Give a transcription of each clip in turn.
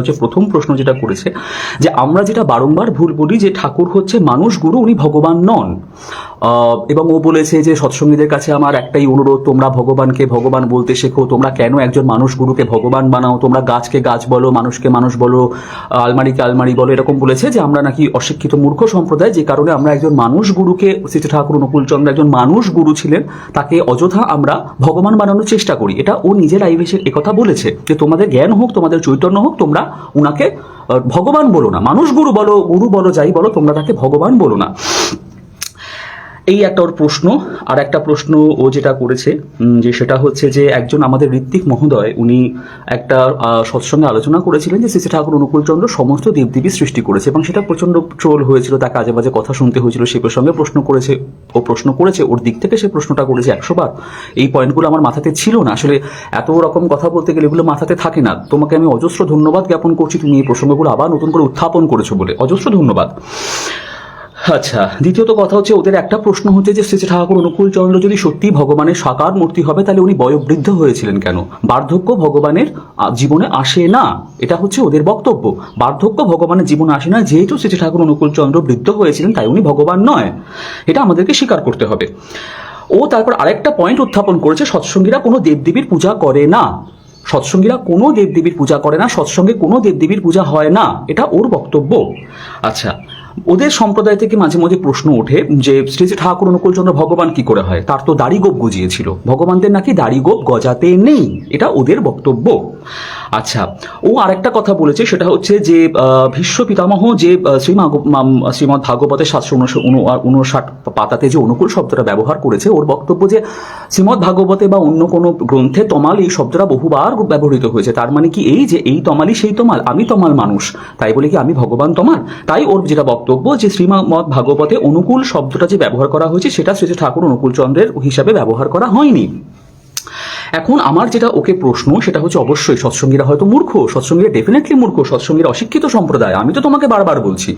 হচ্ছে প্রথম প্রশ্ন যেটা করেছে যে আমরা যেটা বারংবার ভুল বলি যে ঠাকুর হচ্ছে মানুষ, গুরু, উনি ভগবান নন। এবং ও বলেছে যে সৎসঙ্গীদের কাছে আমার একটাই অনুরোধ, তোমরা ভগবানকে ভগবান বলতে শেখো, তোমরা কেন একজন মানুষ গুরুকে ভগবান বানাও, তোমরা গাছকে গাছ বলো, মানুষকে মানুষ বলো, আলমারিকে আলমারি বলো, এরকম বলেছে যে আমরা নাকি অশিক্ষিত মূর্খ সম্প্রদায়, যে কারণে আমরা একজন মানুষ গুরুকে, শ্রী ঠাকুর অনুকূলচন্দ্র একজন মানুষ গুরু ছিলেন, তাকে অযথা আমরা ভগবান বানানোর চেষ্টা করি। এটা ও নিজের আইবেশে একথা বলেছে, যে তোমাদের জ্ঞান হোক, তোমাদের চৈতন্য হোক, তোমরা ওনাকে ভগবান বলো না, মানুষ গুরু বলো গুরু বলো, যাই বলো, তোমরা তাকে ভগবান বলো না। এই একটা ওর প্রশ্ন, আর একটা প্রশ্ন ও যেটা করেছে যে সেটা হচ্ছে যে একজন আমাদের ঋত্বিক মহোদয়, উনি একটা সৎসঙ্গে আলোচনা করেছিলেন যে শ্রী ঠাকুর অনুকূলচন্দ্র সমস্ত দেবদেবী সৃষ্টি করেছে এবং সেটা প্রচণ্ড ট্রোল হয়েছিল তাকে আজে বাজে কথা শুনতে হয়েছিল, সে প্রসঙ্গে প্রশ্ন করেছে, ও প্রশ্ন করেছে, ওর দিক থেকে সে প্রশ্নটা করেছে একশো বার। এই পয়েন্টগুলো আমার মাথাতে ছিল না, আসলে এত রকম কথা বলতে গেলে এগুলো মাথাতে থাকে না। তোমাকে আমি অজস্র ধন্যবাদ জ্ঞাপন করছি, তুমি এই প্রসঙ্গগুলো আবার নতুন করে উত্থাপন করেছ বলে। অজস্র ধন্যবাদ। আচ্ছা দ্বিতীয়ত কথা হচ্ছে, ওদের একটা প্রশ্ন হচ্ছে যে শ্রী ঠাকুর অনুকূল চন্দ্র যদি সত্যি ভগবানের সাকার মূর্তি হবে, তাহলে উনি বয়োবৃদ্ধ হয়েছিলেন কেন? বার্ধক্য ভগবানের জীবনে আসে না। এটা হচ্ছে ওদের বক্তব্য। বার্ধক্য ভগবানের জীবনে আসে না, যেহেতু শ্রী ঠাকুর অনুকূল চন্দ্র বৃদ্ধ হয়েছিলেন, তাই উনি ভগবান নয়। এটা আমাদেরকে স্বীকার করতে হবে। ও তারপর আরেকটা পয়েন্ট উত্থাপন করেছে, সৎসঙ্গীরা কোনো দেবদেবীর পূজা করে না। সৎসঙ্গীরা কোনো দেবদেবীর পূজা করে না, সৎসঙ্গে কোনো দেবদেবীর পূজা হয় না। এটা ওর বক্তব্য। আচ্ছা ওদের সম্প্রদায় থেকে মাঝে মাঝে প্রশ্ন ওঠে যে, শ্রী শ্রী ঠাকুর, অনুকূলচন্দ্র ভগবান কি করে হয়? তার তো দাড়ি গোপ গজিয়েছিল। ভগবানদের নাকি দাড়ি গোপ গজাতে নেই। এটা ওদের বক্তব্য। আচ্ছা ও আরেকটা কথা বলেছে, সেটা হচ্ছে যে ভীষ্ম পিতামহ যে শ্রীমা শ্রীমদ ভাগবতের সাতশো উনষাট পাতাতে যে অনুকূল শব্দটা ব্যবহার করেছে, ওর বক্তব্য যে শ্রীমদ ভাগবতে বা অন্য কোনো গ্রন্থে তমাল এই শব্দটা বহুবার ব্যবহৃত হয়েছে, তার মানে কি এই যে, এই তমালই সেই তমাল, আমি তমাল মানুষ, তাই বলে কি আমি ভগবান তমাল? তাই ওর যেটা বক্তব্য যে শ্রীমদ ভাগবতে অনুকূল শব্দটা যে ব্যবহার করা হয়েছে, সেটা শ্রী শ্রী ঠাকুর অনুকূল চন্দ্রের হিসাবে ব্যবহার করা হয়নি। এখন আমার যেটা ওকে প্রশ্ন, সেটা হচ্ছে অবশ্যই সৎসঙ্গীরা হয়তো মূর্খ। সৎসঙ্গীরা ডেফিনেটলি মূর্খ। সৎসঙ্গীরা অশিক্ষিত সম্প্রদায়। আমি তো তোমাকে বারবার বলছি।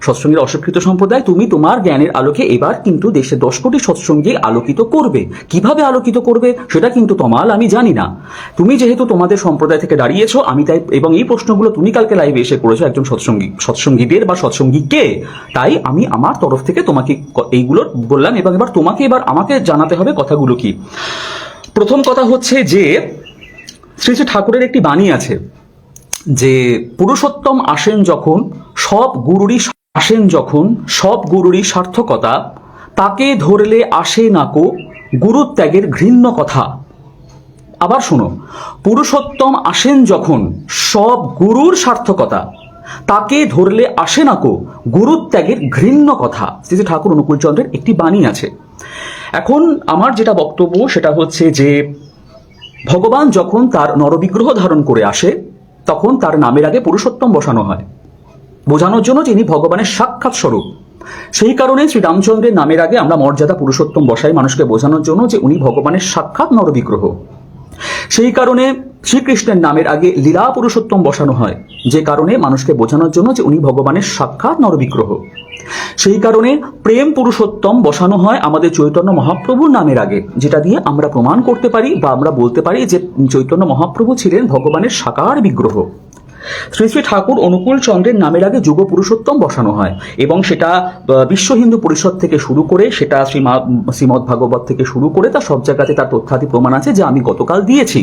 সৎসঙ্গীরা অশিক্ষিত সম্প্রদায়, তুমি তোমার জ্ঞানের আলোকে এবার কিন্তু দেশে দশ কোটি সৎসঙ্গী আলোকিত করবে। কীভাবে আলোকিত করবে, সেটা কিন্তু তোমাল আমি জানি না। তুমি যেহেতু তোমাদের সম্প্রদায় থেকে দাঁড়িয়েছো, আমি তাই, এবং এই প্রশ্নগুলো তুমি কালকে লাইভে এসে করেছ একজন সৎসঙ্গী, সৎসঙ্গীদের বা সৎসঙ্গীকে। তাই আমি আমার তরফ থেকে তোমাকে এইগুলো বললাম, এবং এবার তোমাকে এবার আমাকে জানাতে হবে কথাগুলো কি। প্রথম কথা হচ্ছে যে শ্রী শ্রী ঠাকুরের একটি বাণী আছে যে পুরুষোত্তম আসেন যখন, সব গুরুরই আসেন যখন, সব গুরুরই সার্থকতা, তাকে ধরলে আসে নাকো গুরুত্যাগের ঘৃণ্য কথা। আবার শোনো, পুরুষোত্তম আসেন যখন, সব গুরুর সার্থকতা, তাকে ধরলে আসে নাকো গুরুত্যাগের ঘৃণ্য কথা। শ্রী ঠাকুর অনুকূলচন্দ্রের একটি বাণী আছে। এখন আমার যেটা বক্তব্য, সেটা হচ্ছে যে, ভগবান যখন তার নরবিগ্রহ ধারণ করে আসে, তখন তার নামের আগে পুরুষোত্তম বসানো হয়। বোঝানোর জন্য যিনি ভগবানের সাক্ষাৎ স্বরূপ। সেই কারণে শ্রীরামচন্দ্রের নামের আগে আমরা মর্যাদা পুরুষোত্তম বসাই মানুষকে বোঝানোর জন্য যে উনি ভগবানের সাক্ষাৎ নরবিগ্রহ। সেই কারণে শ্রীকৃষ্ণের নামের আগে লীলা পুরুষোত্তম বসানো হয়, যে কারণে মানুষকে বোঝানোর জন্য যে উনি ভগবানের সাক্ষাৎ নরবিগ্রহ। সেই কারণে প্রেম পুরুষোত্তম বসানো হয় আমাদের চৈতন্য মহাপ্রভুর নামের আগে, যেটা দিয়ে আমরা প্রমাণ করতে পারি বা আমরা বলতে পারি যে চৈতন্য মহাপ্রভু ছিলেন ভগবানের সাকার বিগ্রহ। শ্রী শ্রী ঠাকুর অনুকূল চন্দ্রের নামের আগে যুগ পুরুষোত্তম বসানো হয় এবং সেটা বিশ্ব হিন্দু পরিষদ থেকে শুরু করে, সেটা শ্রীমা, শ্রীমদ ভাগবত থেকে শুরু করে তার সব জায়গাতে তার তথ্যাদি প্রমাণ আছে যে আমি গতকাল দিয়েছি।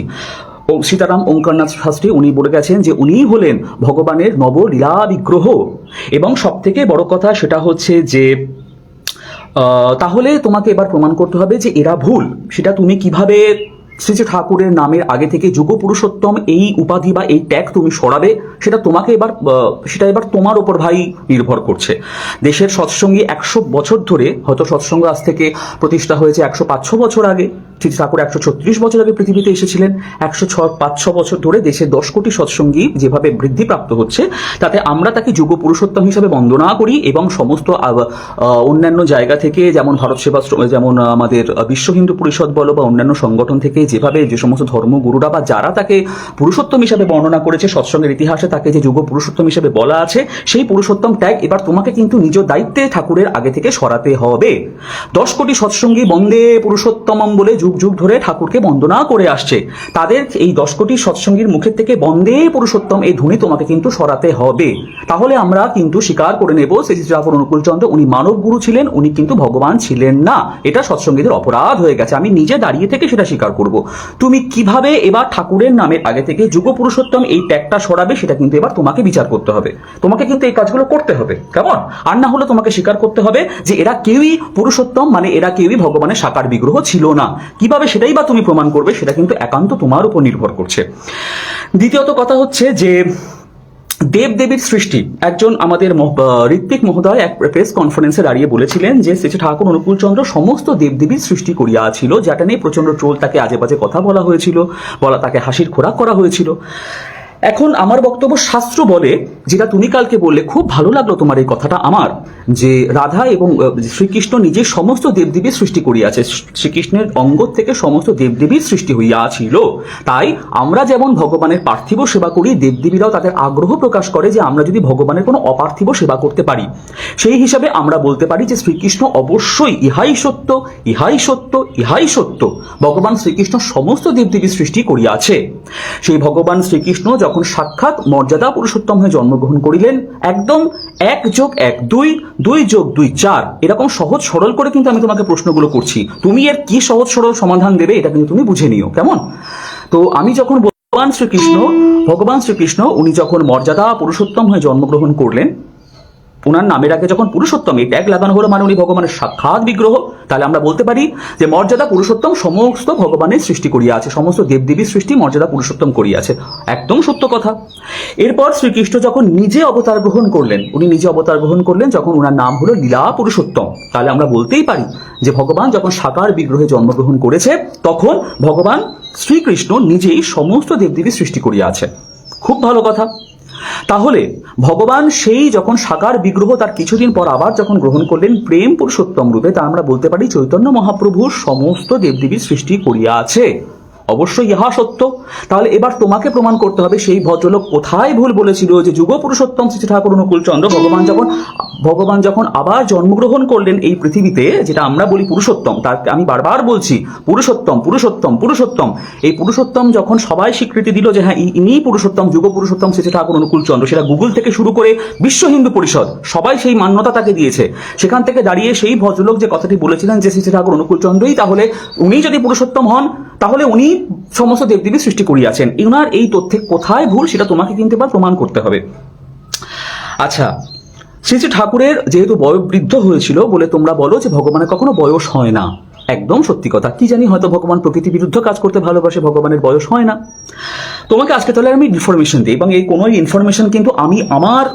সীতারাম ওঙ্কারনাথ শাস্ত্রী উনি বলে গেছেন যে উনিই হলেন ভগবানের নবলীলা বিগ্রহ এবং সব থেকে বড় কথা সেটা হচ্ছে যে তাহলে তোমাকে এবার প্রমাণ করতে হবে যে এরা ভুল। সেটা তুমি কীভাবে শ্রীজী শ্রী ঠাকুরের নামের আগে থেকে যুগ পুরুষোত্তম এই উপাধি বা এই ট্যাগ তুমি সরাবে সেটা তোমাকে এবার সেটা এবার তোমার ওপর ভাই নির্ভর করছে। দেশের সৎসঙ্গী একশো বছর ধরে, হয়তো সৎসঙ্গ আজ থেকে প্রতিষ্ঠা হয়েছে একশো পাঁচ ছ বছর আগে, শ্রী ঠাকুর একশো ছত্রিশ বছর আগে পৃথিবীতে এসেছিলেন। একশো ছ পাঁচ ছ বছর ধরে দেশের দশ কোটি সৎসঙ্গী যেভাবে বৃদ্ধিপ্রাপ্ত হচ্ছে, তাতে আমরা তাকে যুগ পুরুষোত্তম হিসাবে বন্দনা করি এবং সমস্ত অন্যান্য জায়গা থেকে যেমন ভারত সেবাশ্রম যেমন আমাদের বিশ্ব হিন্দু পরিষদ বলো বা অন্যান্য সংগঠন থেকে যেভাবে যে সমস্ত ধর্মগুরুরা বা যারা তাকে পুরুষোত্তম হিসাবে বর্ণনা করেছে সৎসঙ্গের ইতিহাসে আছে, তাকে যে যুগ পুরুষোত্তম হিসেবে বলা আছে, সেই পুরুষোত্তম ট্যাগ এবার তোমাকে কিন্তু নিজ দায়িত্বে ঠাকুরের আগে থেকে সরাতে হবে। দশ কোটি সৎসঙ্গী বন্দে পুরুষোত্তমম বলে যুগ যুগ ধরে ঠাকুরকে বন্দনা করে আসছে। তাদের এই দশ কোটি সৎসঙ্গীর মুখের থেকে বন্দে পুরুষোত্তম এই ধ্বনি তোমাকে কিন্তু সরাতে হবে। তাহলে আমরা কিন্তু স্বীকার করে নেব, শ্রী শ্রী ঠাকুর অনুকূল চন্দ্র উনি মানব গুরু ছিলেন, উনি কিন্তু ভগবান ছিলেন না। এটা সৎসঙ্গীদের অপরাধ হয়ে গেছে। আমি নিজে দাঁড়িয়ে থেকে সেটা স্বীকার করব। তুমি কীভাবে এবার ঠাকুরের নামের আগে থেকে যুগ পুরুষোত্তম এই ট্যাগটা সরাবে, সেটা কিন্তু এবার তোমাকে বিচার করতে হবে। তোমাকে কিন্তু এই কাজগুলো করতে হবে। কেমন? আর না হলে তোমাকে স্বীকার করতে হবে যে এরা কেউই পুরুষোত্তম মানে এরা কেউই ভগবানের সাকার বিগ্রহ ছিল না। কীভাবে সেটাই বা তুমি প্রমাণ করবে, সেটা কিন্তু একান্ত তোমার উপর নির্ভর করছে। দ্বিতীয়ত কথা হচ্ছে যে দেব দেবীর সৃষ্টি। একজন আমাদের ঋত্বিক মহোদয় এক প্রেস কনফারেন্সে দাঁড়িয়ে বলেছিলেন যে, শ্রী ঠাকুর অনুকূলচন্দ্র সমস্ত দেবদেবীর সৃষ্টি করিয়া করিয়াছিল যেটা নিয়ে প্রচণ্ড ট্রোল তাকে আজে বাজে কথা বলা হয়েছিল, বলা তাকে হাসির খোরাক করা হয়েছিল। এখন আমার বক্তব্য শাস্ত্র বলে, যেটা তুমি কালকে বললে, খুব ভালো লাগল তোমার এই কথাটা আমার, যে রাধা এবং শ্রীকৃষ্ণ নিজের সমস্ত দেবদেবীর সৃষ্টি করিয়াছে। শ্রীকৃষ্ণের অঙ্গ থেকে সমস্ত দেবদেবীর সৃষ্টি হইয়াছিল। তাই আমরা যেমন ভগবানের পার্থিব সেবা করি, দেবদেবীরাও তাদের আগ্রহ প্রকাশ করে যে আমরা যদি ভগবানের কোনো অপার্থিব সেবা করতে পারি। সেই হিসাবে আমরা বলতে পারি যে শ্রীকৃষ্ণ অবশ্যই ইহাই সত্য ইহাই সত্য ইহাই সত্য। ভগবান শ্রীকৃষ্ণ সমস্ত দেবদেবীর সৃষ্টি করিয়াছে। সেই ভগবান শ্রীকৃষ্ণ যখন সাক্ষাৎ মর্যাদা পুরুষোত্তম হয়ে জন্মগ্রহণ করিলেন। একদম এক যোগ এক দুই দুই যোগ দুই চার। এরকম সহজ সরল করে কিন্তু আমি তোমাকে প্রশ্নগুলো করছি। তুমি এর কি সহজ সরল সমাধান দেবে এটা কিন্তু তুমি বুঝে নিও। কেমন? তো আমি যখন ভগবান শ্রীকৃষ্ণ ভগবান শ্রীকৃষ্ণ, উনি যখন মর্যাদা পুরুষোত্তম হয়ে জন্মগ্রহণ করলেন ওনার নামের আগে যখন পুরুষোত্তম এই ট্যাগ লাগানো হলো মানে উনি ভগবানের সাক্ষাৎ বিগ্রহ, তাহলে আমরা বলতে পারি যে মর্যাদা পুরুষোত্তম সমস্ত ভগবানের সৃষ্টি করিয়া আছে, সমস্ত দেবদেবীর সৃষ্টি মর্যাদা পুরুষোত্তম করিয়াছে একদম সত্য কথা। এরপর শ্রীকৃষ্ণ যখন নিজে অবতার গ্রহণ করলেন, উনি নিজে অবতার গ্রহণ করলেন, যখন ওনার নাম হলো লীলা পুরুষোত্তম। তাহলে আমরা বলতেই পারি যে ভগবান যখন সাকার বিগ্রহে জন্মগ্রহণ করেছে, তখন ভগবান শ্রীকৃষ্ণ নিজেই সমস্ত দেবদেবীর সৃষ্টি করিয়া আছে। খুব ভালো কথা। তাহলে ভগবান সেই যখন সাকার বিগ্রহ তার কিছুদিন পর আবার যখন গ্রহণ করলেন প্রেম পুরুষোত্তম রূপে, তা আমরা বলতে পারি চৈতন্য মহাপ্রভুর সমস্ত দেবদেবীর সৃষ্টি করিয়া আছে অবশ্যই ইহা সত্য। তাহলে এবার তোমাকে প্রমাণ করতে হবে সেই ভদ্রলোক কোথায় ভুল বলেছিল যে যুগ পুরুষোত্তম শ্রী ঠাকুর অনুকূলচন্দ্র ভগবান যখন ভগবান যখন আবার জন্মগ্রহণ করলেন এই পৃথিবীতে, যেটা আমরা বলি পুরুষোত্তম, তার আমি বারবার বলছি, পুরুষোত্তম পুরুষোত্তম পুরুষোত্তম। এই পুরুষোত্তম যখন সবাই স্বীকৃতি দিল যে হ্যাঁ ইনি পুরুষোত্তম যুগ পুরুষোত্তম শ্রী ঠাকুর অনুকূল চন্দ্র সেটা গুগল থেকে শুরু করে বিশ্ব হিন্দু পরিষদ, সবাই সেই মান্যতা তাকে দিয়েছে। সেখান থেকে দাঁড়িয়ে সেই ভদ্রলোক যে কথাটি বলেছিলেন যে শ্রী ঠাকুর অনুকূলচন্দ্রই তাহলে উনি যদি পুরুষোত্তম হন, তাহলে উনি সমস্ত দেবদেবী সৃষ্টি করিয়াছেন। ওনার এই তথ্যে কোথায় ভুল সেটা তোমাকে কিন্তু এবার প্রমাণ করতে হবে। আচ্ছা শ্রী শ্রী ঠাকুরের যেহেতু বয়োবৃদ্ধ হয়েছিল বলে তোমরা বলো যে ভগবানের কখনো বয়স হয় না। একদম সত্যি কথা। কি জানি হয়তো ভগবান প্রকৃতি বিরুদ্ধ কাজ করতে ভালোবাসে, ভগবানের বয়স হয় না। তোমাকে আজকে তাহলে আমি ইনফরমেশন দিই এবং এই কোনো ইনফরমেশন কিন্তু আমি আমার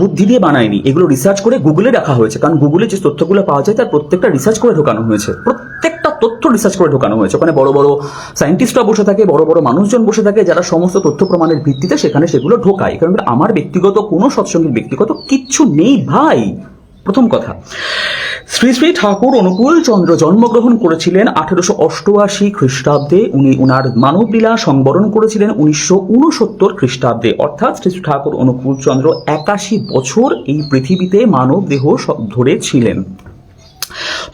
বুদ্ধি দিয়ে বানাইনি। এগুলো রিসার্চ করে গুগলে রাখা হয়েছে। কারণ গুগলে যে তথ্যগুলো পাওয়া যায়, তার প্রত্যেকটা রিসার্চ করে ঢোকানো হয়েছে। প্রত্যেকটা তথ্য রিসার্চ করে ঢোকানো হয়েছে। ওখানে বড় বড় সায়েন্টিস্টরা বসে থাকে, বড় বড় মানুষজন বসে থাকে, যারা সমস্ত তথ্য প্রমাণের ভিত্তিতে সেখানে সেগুলো ঢোকায়। কারণ আমার ব্যক্তিগত কোনো সৎসঙ্গীর ব্যক্তিগত কিচ্ছু নেই ভাই। প্রথম কথা, শ্রী শ্রী ঠাকুর অনুকূল চন্দ্র জন্মগ্রহণ করেছিলেন আঠেরোশো অষ্টআশি খ্রিস্টাব্দে। উনি উনার মানবলীলা সংবরণ করেছিলেন উনিশশো উনসত্তর খ্রিস্টাব্দে। অর্থাৎ শ্রী ঠাকুর অনুকূল চন্দ্র একাশি বছর এই পৃথিবীতে মানব দেহ ধরে ছিলেন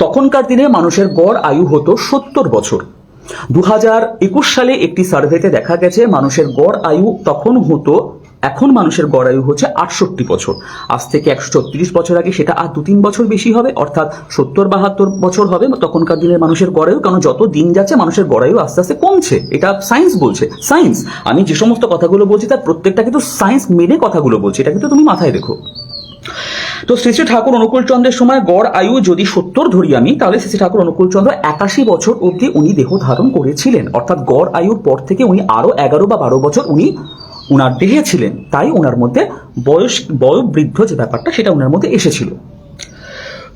তখনকার দিনে মানুষের গড় আয়ু হতো সত্তর বছর। দু হাজার একুশ সালে একটি সার্ভেতে দেখা গেছে, মানুষের গড় আয়ু তখন হতো, এখন মানুষের গড় আয়ু হচ্ছে আটষট্টি বছর। আজ থেকে একশো ছত্রিশ বছর আগে সেটা আর দু তিন বছর বেশি হবে, অর্থাৎ সত্তর বাহাত্তর বছর হবে তখনকার দিনের মানুষের গড় আয়ু কারণ যত দিন যাচ্ছে মানুষের গড় আয়ু আস্তে আস্তে কমছে। এটা সায়েন্স বলছে। সায়েন্স, আমি যে সমস্ত কথাগুলো বলছি তার প্রত্যেকটা কিন্তু সায়েন্স মেনে কথাগুলো বলছি, এটা কিন্তু তুমি মাথায় রেখো তো শ্রী শ্রী ঠাকুর অনুকূলচন্দ্রের সময় গড় আয়ু যদি সত্তর ধরি আমি, তাহলে শ্রী ঠাকুর অনুকূলচন্দ্র একাশি বছর অবধি উনি দেহ ধারণ করেছিলেন। অর্থাৎ গড় আয়ুর পর থেকে উনি আরও এগারো বা বারো বছর উনি উনার দেহে ছিলেন। তাই ওনার মধ্যে বয়স, বয়োবৃদ্ধ যে ব্যাপারটা, সেটা ওনার মধ্যে এসেছিল।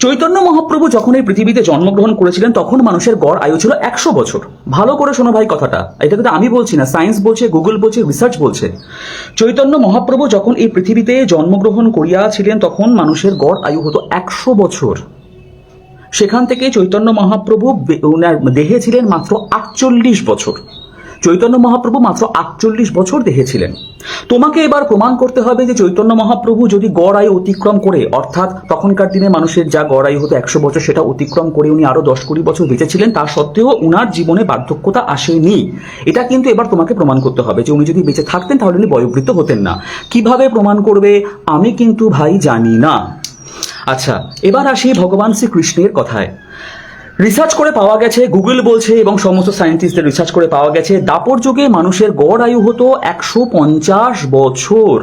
চৈতন্য মহাপ্রভু যখন এই পৃথিবীতে জন্মগ্রহণ করেছিলেন, তখন মানুষের গড় আয়ু ছিল একশো বছর। ভালো করে শোনো ভাই কথাটা। এটা কিন্তু আমি বলছি না, সায়েন্স বলছে, গুগল বলছে, রিসার্চ বলছে। চৈতন্য মহাপ্রভু যখন এই পৃথিবীতে জন্মগ্রহণ করিয়াছিলেন, তখন মানুষের গড় আয়ু হতো একশো বছর। সেখান থেকে চৈতন্য মহাপ্রভু ওনার দেহে ছিলেন মাত্র আটচল্লিশ বছর। চৈতন্য মহাপ্রভু মাত্র আটচল্লিশ বছর দেখেছিলেন তোমাকে এবার প্রমাণ করতে হবে যে চৈতন্য মহাপ্রভু যদি গড় আয়ু অতিক্রম করে, অর্থাৎ তখনকার দিনে মানুষের যা গড় আয়ু হতো একশো বছর সেটা অতিক্রম করে উনি আরও দশ কুড়ি বছর বেঁচেছিলেন, তা সত্ত্বেও উনার জীবনে বার্ধক্যতা আসেনি। এটা কিন্তু এবার তোমাকে প্রমাণ করতে হবে যে উনি যদি বেঁচে থাকতেন, তাহলে উনি বয়োবৃত্ত হতেন না। কীভাবে প্রমাণ করবে, আমি কিন্তু ভাই জানি না। আচ্ছা এবার আসি ভগবান শ্রীকৃষ্ণের কথায়। রিসার্চ করে পাওয়া গেছে গুগল বলছে এবং সমস্ত সায়েন্টিস্টদের রিসার্চ করে পাওয়া গেছে, দাপর যুগে মানুষের গড় আয়ু হতো একশো পঞ্চাশ বছর।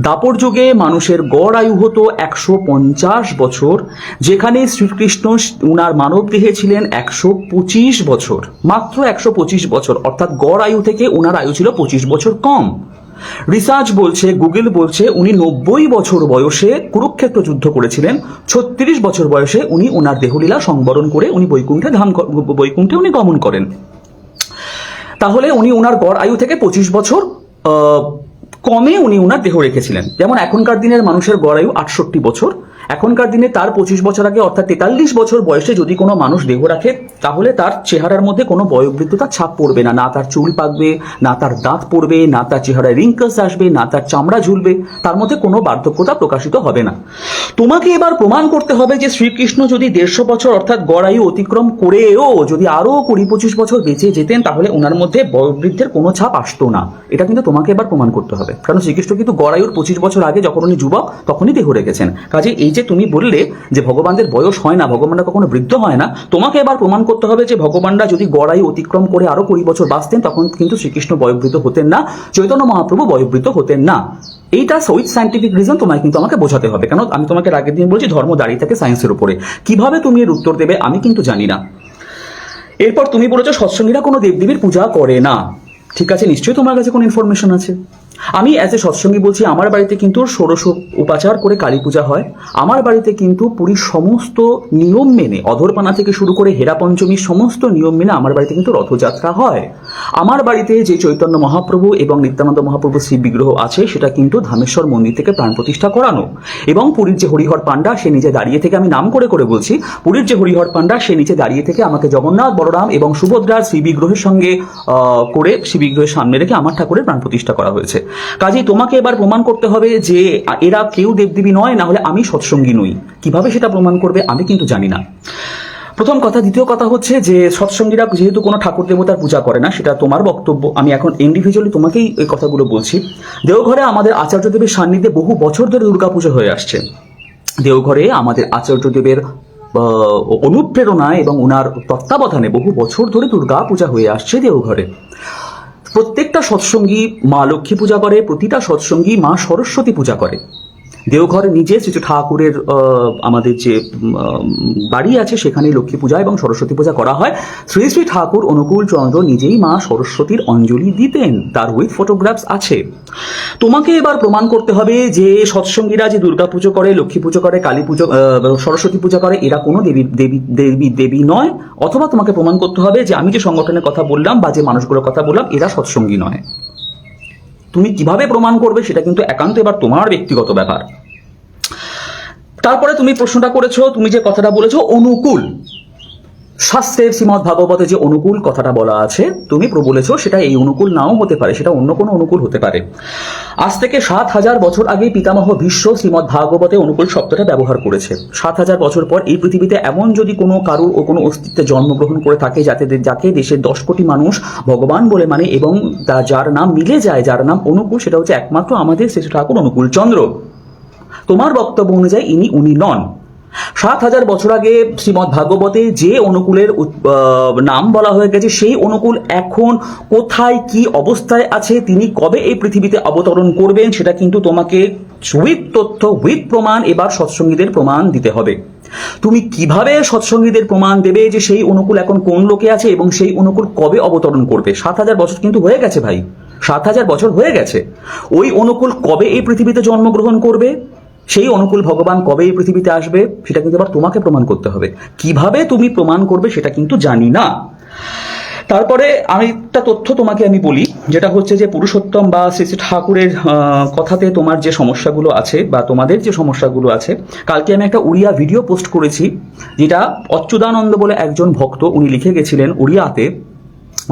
দাপর যুগে মানুষের গড় আয়ু হতো একশো পঞ্চাশ বছর, যেখানে শ্রীকৃষ্ণ উনার মানব দেহে ছিলেন একশো পঁচিশ বছর। মাত্র একশো পঁচিশ বছর, অর্থাৎ গড় আয়ু থেকে উনার আয়ু ছিল পঁচিশ বছর কম। রিসার্চ বলছে গুগল বলছে, উনি নব্বই বছর বয়সে কুরুক্ষেত্র যুদ্ধ করেছিলেন। ছত্রিশ বছর বয়সে উনি ওনার দেহলীলা সংবরণ করে উনি বৈকুণ্ঠে ধাম বৈকুণ্ঠে উনি গমন করেন। তাহলে উনি ওনার গড় আয়ু থেকে পঁচিশ বছর কমে উনি ওনার দেহ রেখেছিলেন। যেমন এখনকার দিনের মানুষের গড় আয়ু আটষট্টি বছর এখনকার দিনে তার পঁচিশ বছর আগে, অর্থাৎ তেতাল্লিশ বছর বয়সে যদি কোনো মানুষ দেহ রাখে, তাহলে তার চেহারার মধ্যে কোনো বয়োবৃদ্ধতার ছাপ পড়বে না। না তার চুল পাকবে, না তার দাঁত পড়বে, না তার চেহারায় রিঙ্কলস আসবে, না তার চামড়া ঝুলবে, তার মধ্যে কোনো বার্ধক্যতা প্রকাশিত হবে না। তোমাকে এবার প্রমাণ করতে হবে যে শ্রীকৃষ্ণ যদি দেড়শো বছর, অর্থাৎ গড়ায়ু অতিক্রম করেও যদি আরও কুড়ি পঁচিশ বছর বেঁচে যেতেন, তাহলে ওনার মধ্যে বয়োবৃদ্ধের কোনো ছাপ আসতো না। এটা কিন্তু তোমাকে এবার প্রমাণ করতে হবে। কারণ শ্রীকৃষ্ণ কিন্তু গড়ায়ুর পঁচিশ বছর আগে যখন উনি যুবক, তখনই দেহ রেখেছেন। কাজে এই যে তুমি বললে যে ভগবানদের বয়স হয় না, ভগবানরা কখনো বৃদ্ধ হয় না, তোমাকে এবার প্রমাণ করতে হবে যে ভগবানরা যদি গড়াই অতিক্রম করে আরও কুড়ি বছর বাঁচতেন, তখন কিন্তু শ্রীকৃষ্ণ বয়োবৃদ্ধ হতেন না, চৈতন্য মহাপ্রভু বয়োবৃদ্ধ হতেন না। এইটা উইথ সাইন্টিফিক রিজন তোমায় কিন্তু আমাকে বোঝাতে হবে। কেন? আমি তোমাকে আগের দিন বলছি, ধর্ম দাঁড়িয়ে থাকে সায়েন্সের উপরে। কীভাবে তুমি এর উত্তর দেবে, আমি কিন্তু জানি না। এরপর তুমি বলেছ, সৎসঙ্গীরা কোনো দেবদেবীর পূজা করে না। ঠিক আছে, নিশ্চয়ই তোমার কাছে কোনো ইনফরমেশন আছে। আমি অ্যাজ এ সৎসঙ্গী বলছি, আমার বাড়িতে কিন্তু ষোড়শ উপাচার করে কালী পূজা হয়। আমার বাড়িতে কিন্তু পুরীর সমস্ত নিয়ম মেনে, অধরপানা থেকে শুরু করে হেরা পঞ্চমীর সমস্ত নিয়ম মেনে আমার বাড়িতে কিন্তু রথযাত্রা হয়। আমার বাড়িতে যে চৈতন্য মহাপ্রভু এবং নিত্যানন্দ মহাপ্রভু শ্রী বিগ্রহ আছে, সেটা কিন্তু ধামেশ্বর মন্দির থেকে প্রাণ প্রতিষ্ঠা করানো। এবং পুরীর যে হরিহর পাণ্ডা, সে নিজে দাঁড়িয়ে থেকে আমি নাম করে করে বলছি, পুরীর যে হরিহর পাণ্ডা, সে নিচে দাঁড়িয়ে থেকে আমাকে জগন্নাথ, বলরাম এবং সুভদ্রার শ্রী বিগ্রহের সঙ্গে করে শ্রী বিগ্রহের সামনে রেখে আমার ঠাকুরের প্রাণ প্রতিষ্ঠা করা হয়েছে। কাজেই তোমাকে এবার প্রমাণ করতে হবে যে এরা কেউ দেবদেবী নয়, না হলে আমি সৎসঙ্গী নই। কীভাবে সেটা প্রমাণ করবে আমি কিন্তু জানি না। প্রথম কথা, দ্বিতীয় কথা হচ্ছে যে সৎসঙ্গীরা যেহেতু কোনো ঠাকুর দেবতার পূজা করে না, সেটা তোমার বক্তব্য। আমি এখন ইন্ডিভিজুয়ালি তোমাকেই এই কথাগুলো বলছি। দেওঘরে আমাদের আচার্যদেবের সান্নিধ্যে বহু বছর ধরে দুর্গাপুজো হয়ে আসছে। দেওঘরে আমাদের আচার্যদেবের অনুপ্রেরণায় এবং ওনার তত্ত্বাবধানে বহু বছর ধরে দুর্গা পূজা হয়ে আসছে দেওঘরে। প্রত্যেকটা সৎসঙ্গী মা লক্ষ্মী পূজা করে প্রতিটা সৎসঙ্গী মা সরস্বতী পূজা করে। দেওঘরে নিজে শ্রী শ্রী ঠাকুরের আমাদের যে বাড়ি আছে সেখানে লক্ষ্মী পূজা এবং সরস্বতী পূজা করা হয়। শ্রী শ্রী ঠাকুর অনুকূল চন্দ্র নিজেই মা সরস্বতীর অঞ্জলি দিতেন। তার উইথ ফটোগ্রাফস আছে। তোমাকে এবার প্রমাণ করতে হবে যে সৎসঙ্গীরা যে দুর্গা পুজো করে, লক্ষ্মী পুজো করে, কালী পুজো সরস্বতী পূজা করে, এরা কোনো দেবী দেবী দেবী দেবী নয়। অথবা তোমাকে প্রমাণ করতে হবে যে আমি যে সংগঠনের কথা বললাম বা যে মানুষগুলোর কথা বললাম, এরা সৎসঙ্গী নয়। তুমি কীভাবে প্রমাণ করবে সেটা কিন্তু একান্ত এবার তোমার ব্যক্তিগত ব্যাপার। তারপরে তুমি প্রশ্নটা করেছ, তুমি যে কথাটা বলেছ, অনুকূল। শাস্ত্রের শ্রীমদ ভাগবতে যে অনুকূল কথাটা বলা আছে, তুমি বলেছ সেটা এই অনুকূল নাও হতে পারে, সেটা অন্য কোনো অনুকূল হতে পারে। আজ থেকে সাত হাজার বছর আগে পিতামহ ভীষ্ম শ্রীমদ ভাগবতে অনুকূল শব্দটা ব্যবহার করেছে। সাত হাজার বছর পর এই পৃথিবীতে এমন যদি কোনো কারুর ও কোনো অস্তিত্বে জন্মগ্রহণ করে থাকে যাতে যাকে দেশের দশ কোটি মানুষ ভগবান বলে মানে এবং যার নাম মিলে যায়, যার নাম অনুকূল, সেটা হচ্ছে একমাত্র আমাদের শ্রী ঠাকুর অনুকূল চন্দ্র। তোমার বক্তব্য অনুযায়ী ইনি, উনি নন। সাত হাজার বছর আগে শ্রীমৎ ভাগবতে যে অনুকূলের নাম বলা হয়ে গেছে, সেই অনুকূল এখন কোথায়, কি অবস্থায় আছে, তিনি কবে এই পৃথিবীতে অবতরণ করবেন, সেটা কিন্তু তোমাকে উইথ তথ্য উইথ প্রমাণ এবার সৎসঙ্গীদের প্রমাণ দিতে হবে। তুমি কীভাবে সৎসঙ্গীদের প্রমাণ দেবে যে সেই অনুকূল এখন কোন লোকে আছে এবং সেই অনুকূল কবে অবতরণ করবে? সাত হাজার বছর কিন্তু হয়ে গেছে ভাই। সাত হাজার বছর হয়ে গেছে। ওই অনুকূল কবে এই পৃথিবীতে জন্মগ্রহণ করবে? সেই অনুকূল ভগবান কবে এই পৃথিবীতে আসবে, সেটা কিন্তু আবার তোমাকে প্রমাণ করতে হবে। কীভাবে তুমি প্রমাণ করবে সেটা কিন্তু জানি না। তারপরে আমি একটা তথ্য তোমাকে আমি বলি, যেটা হচ্ছে যে পুরুষোত্তম বা শ্রী শ্রী ঠাকুরের কথাতে তোমার যে সমস্যাগুলো আছে বা তোমাদের যে সমস্যাগুলো আছে, কালকে আমি একটা উড়িয়া ভিডিও পোস্ট করেছি, যেটা অচ্যুতানন্দ বলে একজন ভক্ত উনি লিখে গেছিলেন উড়িয়াতে।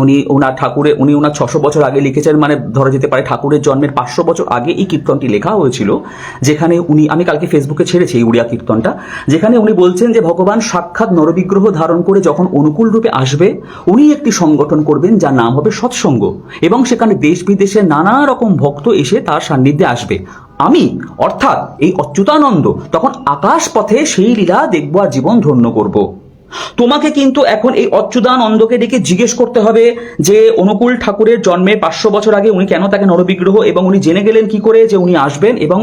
উনি ওনার ঠাকুরে, উনি ওনার ছশো বছর আগে লিখেছেন মানে ধরা যেতে পারে ঠাকুরের জন্মের পাঁচশো বছর আগে এই কীর্তনটি লেখা হয়েছিল, যেখানে উনি, আমি কালকে ফেসবুকে ছেড়েছি এই উড়িয়া কীর্তনটা, যেখানে উনি বলছেন যে ভগবান সাক্ষাৎ নরবিগ্রহ ধারণ করে যখন অনুকূল রূপে আসবে, উনি একটি সংগঠন করবেন যার নাম হবে সৎসঙ্গ, এবং সেখানে দেশ বিদেশে নানা রকম ভক্ত এসে তার সান্নিধ্যে আসবে। আমি, অর্থাৎ এই অচ্যুতানন্দ, তখন আকাশ পথে সেই লীলা দেখব আর জীবন ধন্য করব। তোমাকে কিন্তু এখন এই অচ্যুতানন্দকে ডেকে জিজ্ঞেস করতে হবে যে অনুকূল ঠাকুরের জন্মে পাঁচশো বছর আগে উনি কেন তাকে নরবিগ্রহ এবং উনি জেনে গেলেন কি করে যে উনি আসবেন এবং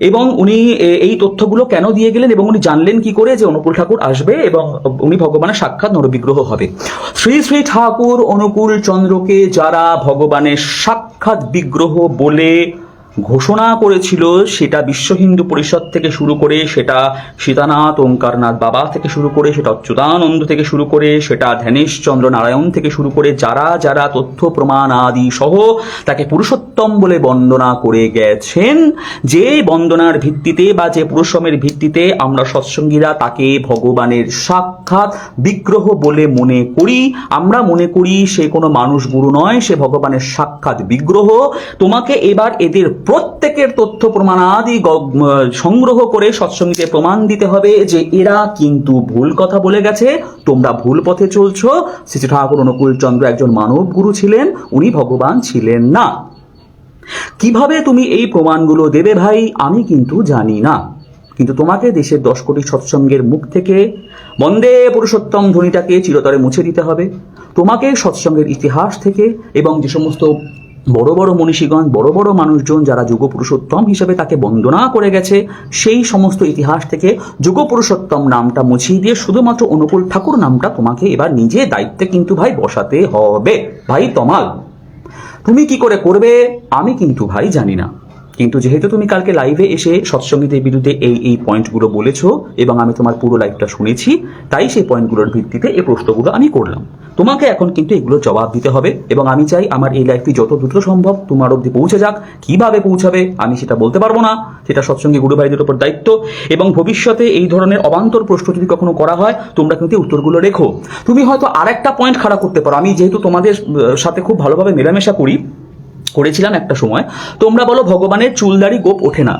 এবং উনি এই তথ্যগুলো কেন দিয়ে গেলেন এবং উনি জানলেন কি করে যে অনুকূল ঠাকুর আসবে এবং উনি ভগবানের সাক্ষাৎ নরবিগ্রহ হবে। শ্রী শ্রী ঠাকুর অনুকূল চন্দ্রকে যারা ভগবানের সাক্ষাৎ বিগ্রহ বলে ঘোষণা করেছিল সেটা বিশ্ব হিন্দু পরিষদ থেকে শুরু করে সেটা সীতানাথ ওঙ্কারনাথ বাবা থেকে শুরু করে, সেটা অচ্যুতানন্দ থেকে শুরু করে, সেটা ধ্যানেশ চন্দ্র নারায়ণ থেকে শুরু করে, যারা যারা তথ্য, প্রমাণ আদি সহ তাকে পুরুষোত্তম বলে বন্দনা করে গেছেন, যে বন্দনার ভিত্তিতে বা যে পুরুষমের ভিত্তিতে আমরা সৎসঙ্গীরা তাকে ভগবানের সাক্ষাৎ, বিগ্রহ বলে মনে করি, আমরা মনে করি সে কোনো মানুষ গুরু নয়, সে ভগবানের সাক্ষাৎ বিগ্রহ। তোমাকে এবার এদের প্রত্যেকের তথ্য প্রমাণাদি সংগ্রহ করে সৎসঙ্গীতে প্রমাণ দিতে হবে যে এরা কিন্তু ভুল কথা বলে গেছে, তোমরা ভুল পথে চলছো। শ্রী ঠাকুর অনুকূল চন্দ্র একজন মানব গুরু ছিলেন, উনি ভগবান ছিলেন না। কীভাবে তুমি এই প্রমাণগুলো দেবে ভাই, আমি কিন্তু জানি না। কিন্তু তোমাকে দেশের দশ কোটি সৎসঙ্গের মুখ থেকে বন্দে পুরুষোত্তম ধ্বনিটাকে চিরতরে মুছে দিতে হবে। তোমাকে সৎসঙ্গের ইতিহাস থেকে এবং যে সমস্ত বড় বড় মনীষীগণ, বড় বড় মানুষজন যারা যুগ পুরুষোত্তম হিসেবে তাকে বন্দনা করে গেছে, সেই সমস্ত ইতিহাস থেকে যুগ পুরুষোত্তম নামটা মুছিয়ে দিয়ে শুধুমাত্র অনুকূল ঠাকুর নামটা তোমাকে এবার নিজে দায়িত্বে কিন্তু ভাই বসাতে হবে। ভাই তমাল, তুমি কি করে করবে? আমি কিন্তু ভাই জানি না। কিন্তু যেহেতু তুমি কালকে লাইভে এসে সৎসঙ্গীদের বিরুদ্ধে এই এই পয়েন্টগুলো বলেছ এবং আমি তোমার পুরো লাইভটা শুনেছি, তাই সেই পয়েন্টগুলোর ভিত্তিতে এই প্রশ্নগুলো আমি করলাম। তোমাকে এখন কিন্তু এগুলো জবাব দিতে হবে এবং আমি চাই আমার এই লাইফটি যত দ্রুত সম্ভব তোমার অবধি পৌঁছে যাক। কীভাবে পৌঁছাবে আমি সেটা বলতে পারব না। সেটা সৎসঙ্গী গুরু ভাইদের উপর দায়িত্ব এবং ভবিষ্যতে এই ধরনের অবান্তর প্রশ্ন যদি কখনো করা হয়, তোমরা কিন্তু উত্তরগুলো রেখো। তুমি হয়তো আরেকটা পয়েন্ট খাড়া করতে পারো। আমি যেহেতু তোমাদের সাথে খুব ভালোভাবে মেলামেশা করি করেছিলাম একটা সময়, তোমরা বলো ভগবানের চুল দাড়ি গোপ ওঠে না।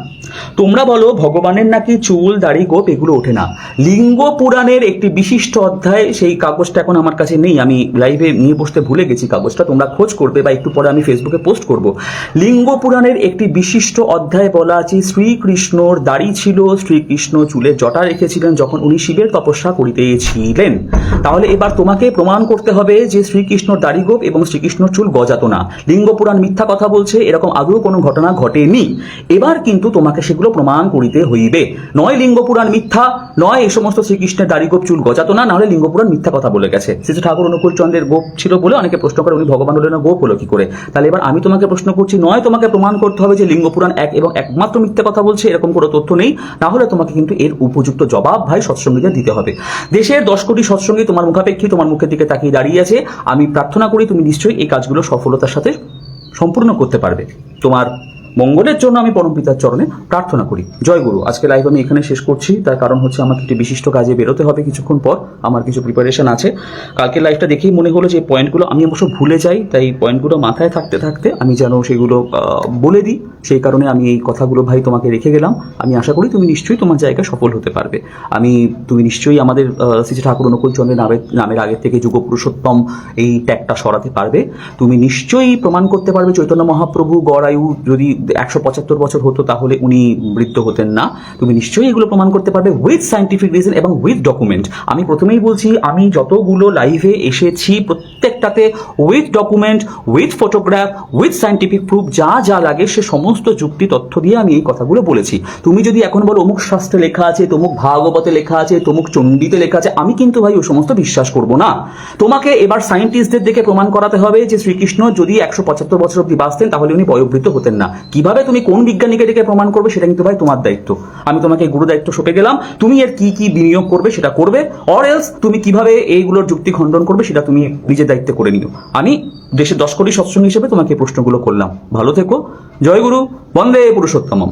তোমরা বলো ভগবানের নাকি চুল দাড়ি গোপ এগুলো ওঠে না। লিঙ্গ পুরাণের একটি বিশিষ্ট অধ্যায়, সেই কাগজটা এখন আমার কাছে নেই, আমি লাইভে নিয়ে বসতে ভুলে গেছি কাগজটা, তোমরা খোঁজ করবে বা একটু পরে আমি ফেসবুকে পোস্ট করব। লিঙ্গ পুরাণের একটি বিশিষ্ট অধ্যায় বলা আছে, শ্রীকৃষ্ণর দাড়ি ছিল, শ্রীকৃষ্ণ চুলে জটা রেখেছিলেন যখন উনি শিবের তপস্যা করিতেছিলেন। তাহলে এবার তোমাকে প্রমাণ করতে হবে যে শ্রীকৃষ্ণর দাড়ি গোপ এবং শ্রীকৃষ্ণর চুল গজাত না। লিঙ্গ পুরাণ মিথ্যা কথা বলছে, এরকম আদৌ কোনো ঘটনা ঘটেনি। এবার কিন্তু তোমাকে সেগুলো প্রমাণ করিতে হইবে। নয় লিঙ্গ পুরাণ মিথ্যা, নয় এই সমস্ত শ্রীকৃষ্ণের দাড়ি গোপ চুল গজাতো না, নাহলে লিঙ্গ পুরাণ মিথ্যা কথা বলে গেছে। শ্রী ঠাকুর অনুকূল চন্দ্রের গোপ ছিল বলে অনেকে প্রশ্ন করে, উনি ভগবান হলেন গোপ হলো কি করে? তাহলে এবার আমি তোমাকে প্রশ্ন করছি, নয় তোমাকে প্রমাণ করতে হবে যে লিঙ্গ পুরাণ এক এবং একমাত্র মিথ্যা কথা বলছে, এরকম কোনো তথ্য নেই। না হলে তোমাকে কিন্তু এর উপযুক্ত জবাব ভাই সৎসঙ্গীদের দিতে হবে। দেশের দশ কোটি সৎসঙ্গী তোমার মুখাপেক্ষী, তোমার মুখের দিকে তাকিয়ে দাঁড়িয়ে আছে। আমি প্রার্থনা করি তুমি নিশ্চয়ই এই কাজগুলো সফলতার সাথে সম্পূর্ণ করতে পারবে। তোমার মঙ্গলের জন্য আমি পরমপিতার চরণে প্রার্থনা করি। জয় গুরু, আজকে লাইভ আমি এখানে শেষ করছি। তার কারণ হচ্ছে আমাকে একটি বিশিষ্ট কাজে বেরোতে হবে কিছুক্ষণ পর। আমার কিছু প্রিপারেশন আছে। কালকে লাইভটা দেখেই মনে হলো যে পয়েন্টগুলো আমি অবশ্য ভুলে যাই, তাই পয়েন্টগুলো মাথায় থাকতে থাকতে আমি যেন সেগুলো বলে দিই। সেই কারণে আমি এই কথাগুলো ভাই তোমাকে রেখে গেলাম। আমি আশা করি তুমি নিশ্চয়ই তোমার জায়গায় সফল হতে পারবে। আমি, তুমি নিশ্চয়ই আমাদের শ্রী ঠাকুর অনুকূল চন্দ্রের নামের নামের আগের থেকে যুগ পুরুষোত্তম এই ট্যাগটা সরাতে পারবে। তুমি নিশ্চয়ই প্রমাণ করতে পারবে, চৈতন্য মহাপ্রভু গড় আয়ু যদি একশো পঁচাত্তর বছর হতো, তাহলে উনি বৃদ্ধ হতেন না। তুমি নিশ্চয়ই এগুলো প্রমাণ করতে পারবে উইথ সাইন্টিফিক রিজন এবং উইথ ডকুমেন্ট আমি প্রথমেই বলছি, আমি যতগুলো লাইভে এসেছি প্রত্যেকটাতে with document with photograph with scientific proof যা যা লাগে সে সমস্ত যুক্তি তথ্য দিয়ে আমি এই কথাগুলো বলেছি। তুমি যদি এখন বলো অমুক শাস্ত্রে লেখা আছে, তমুক ভাগবতে লেখা আছে, তমুক চণ্ডীতে লেখা আছে, আমি কিন্তু ভাই ওই সমস্ত বিশ্বাস করব না। তোমাকে এবার সায়েন্টিস্টদের দেখে প্রমাণ করাতে হবে যে শ্রীকৃষ্ণ যদি একশো পঁচাত্তর বছর অব্দি বাঁচতেন, তাহলে উনি বয়োবৃদ্ধ হতেন না। কীভাবে তুমি কোন বিজ্ঞানীকে ডেকে প্রমাণ করবে, সেটা কিন্তু ভাই তোমার দায়িত্ব। আমি তোমাকে গুরু দায়িত্ব সঁপে গেলাম। তুমি এর কি কি বিনিয়োগ করবে, সেটা করবে। অর এলস তুমি কীভাবে এইগুলোর যুক্তি খণ্ডন করবে, সেটা তুমি নিজের দায়িত্বে করে নিও। আমি দেশের দশ কোটি সৎসঙ্গ হিসেবে তোমাকে প্রশ্নগুলো করলাম। ভালো থেকো। জয়গুরু বন্দে পুরুষোত্তমম।